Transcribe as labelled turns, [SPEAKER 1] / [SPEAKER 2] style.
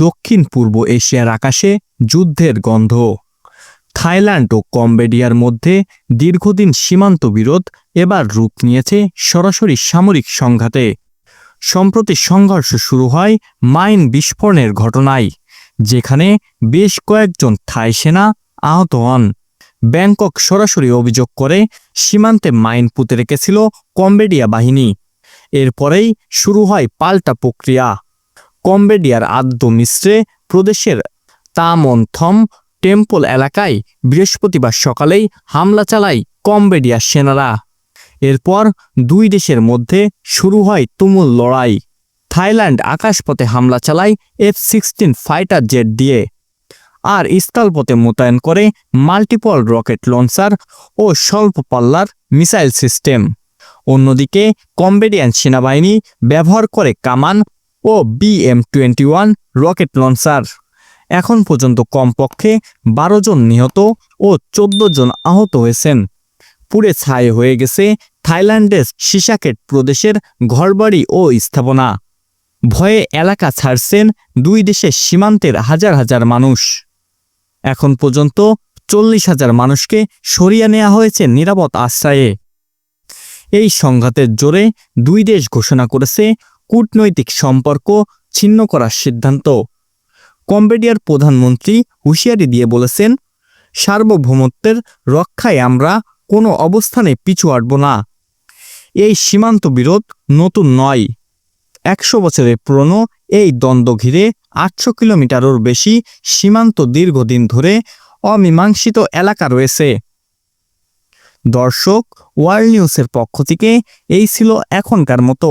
[SPEAKER 1] দক্ষিণ পূর্ব এশিয়ার আকাশে যুদ্ধের গন্ধ। থাইল্যান্ড ও কম্বোডিয়ার মধ্যে দীর্ঘদিন সীমান্ত বিরোধ এবার রূপ নিয়েছে সরাসরি সামরিক সংঘাতে। সম্প্রতি সংঘর্ষ শুরু হয় মাইন বিস্ফোরণের ঘটনায়, যেখানে বেশ কয়েকজন থাই সেনা আহত হন। ব্যাংকক সরাসরি অভিযোগ করে সীমান্তে মাইন পুঁতে রেখেছিল কম্বেডিয়া বাহিনী। এরপরেই শুরু হয় পাল্টা প্রক্রিয়া। কম্বোডিয়ার আদ্য মিশ্রে প্রদেশের তামনথম টেম্পল এলাকায় বৃহস্পতিবার সকালেই হামলা চালায় কম্বেডিয়ার সেনারা। এরপর দুই দেশের মধ্যে শুরু হয় তুমুল লড়াই। থাইল্যান্ড আকাশপথে হামলা চালায় এফ সিক্সটিন ফাইটার জেট দিয়ে। আর স্থলপথে মোতায়েন করে মাল্টিপল রকেট লঞ্চার ও স্বল্প পাল্লার মিসাইল সিস্টেম। অন্যদিকে কম্বেডিয়ান সেনাবাহিনী ব্যবহার করে কামান ও BM twenty one rocket launcher এখন পর্যন্ত কমপক্ষে বারো জন নিহত ও চোদ্দ জন আহত হয়েছেন। পুড়ে ছাই হয়ে গেছে থাইল্যান্ডের সিসাকেট প্রদেশের ঘরবাড়ি ও স্থাপনা। ভয়ে এলাকা ছাড়ছেন দুই দেশের সীমান্তের হাজার হাজার মানুষ। এখন পর্যন্ত চল্লিশ হাজার মানুষকে সরিয়ে নেওয়া হয়েছে নিরাপদ আশ্রয়ে। এই সংঘাতের জোরে দুই দেশ ঘোষণা করেছে কূটনৈতিক সম্পর্ক ছিন্ন করার সিদ্ধান্ত। কম্বোডিয়ার প্রধানমন্ত্রী হুঁশিয়ারি দিয়ে বলেছেন, সার্বভৌমত্বের রক্ষায় আমরা কোনো অবস্থানে পিছু হটব না। এই সীমান্ত বিরোধ নতুন নয়। একশো বছরের পুরনো এই দ্বন্দ্ব ঘিরে আটশো কিলোমিটারের বেশি সীমান্ত দীর্ঘদিন ধরে অমীমাংসিত এলাকা রয়েছে। দর্শক, ওয়ার্ল্ড নিউজের পক্ষ থেকে এই ছিল এখনকার মতো।